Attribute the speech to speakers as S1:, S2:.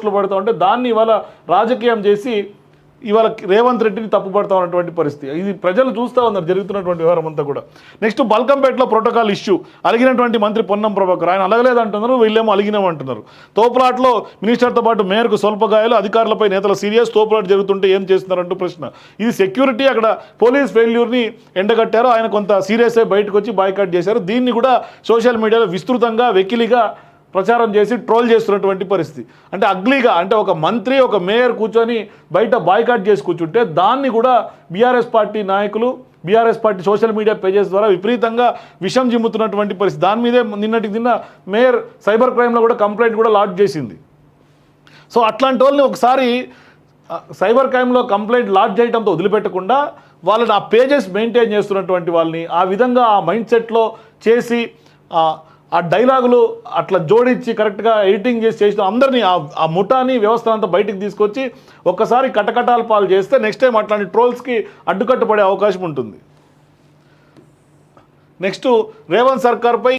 S1: పోస్టులు పడతా ఉంటే దాన్ని ఇవాళ రాజకీయం చేసి ఇవాళ రేవంత్ రెడ్డిని తప్పుపడతా ఉన్నటువంటి పరిస్థితి. ఇది ప్రజలు చూస్తూ ఉన్నారు జరుగుతున్నటువంటి వ్యవహారం అంతా కూడా. నెక్స్ట్ బల్కంపేటలో ప్రోటోకాల్ ఇష్యూ. అలిగినటువంటి మంత్రి పొన్నం ప్రభాకర్ ఆయన అలగలేదంటున్నారు వీళ్ళేమో అలిగినాం అంటున్నారు తోపులాట్లో మినిస్టర్తో పాటు మేయర్కు స్వల్ప గాయాలు అధికారులపై నేతల సీరియస్ తోపులాట జరుగుతుంటే ఏం చేస్తున్నారంటూ ప్రశ్న. ఇది సెక్యూరిటీ అక్కడ పోలీస్ ఫెయిల్యూర్ని ఎండగట్టారు ఆయన కొంత సీరియస్ అయి బయటకు వచ్చి బాయ్కాట్ చేశారు. దీన్ని కూడా సోషల్ మీడియాలో విస్తృతంగా వెకిలిగా ప్రచారం చేసి ట్రోల్ చేస్తున్నటువంటి పరిస్థితి. అంటే అగ్లీగా అంటే ఒక మంత్రి ఒక మేయర్ కూర్చొని బయట బాయ్కాట్ చేసి కూర్చుంటే దాన్ని కూడా బీఆర్ఎస్ పార్టీ నాయకులు BRS party social media pages ద్వారా విపరీతంగా విషం జిమ్ముతున్నటువంటి పరిస్థితి. దాని మీదే నిన్నటికి నిన్న మేయర్ సైబర్ క్రైమ్లో కూడా కంప్లైంట్ కూడా లాడ్జ్ చేసింది. సో అట్లాంటి వాళ్ళని ఒకసారి సైబర్ క్రైమ్లో కంప్లైంట్ లాడ్జ్ చేయడంతో వదిలిపెట్టకుండా వాళ్ళని ఆ పేజెస్ మెయింటైన్ చేస్తున్నటువంటి వాళ్ళని ఆ విధంగా ఆ మైండ్ సెట్లో చేసి ఆ, డైలాగులు అట్లా జోడించి కరెక్ట్గా ఎడిటింగ్ చేసి చేసిన అందరినీ ఆ ఆ ముఠాని వ్యవస్థ అంతా బయటికి తీసుకొచ్చి ఒక్కసారి కటకటాల పాలు చేస్తే నెక్స్ట్ టైం అట్లాంటి ట్రోల్స్కి అడ్డుకట్టుపడే అవకాశం ఉంటుంది. నెక్స్ట్ రేవంత్ సర్కార్పై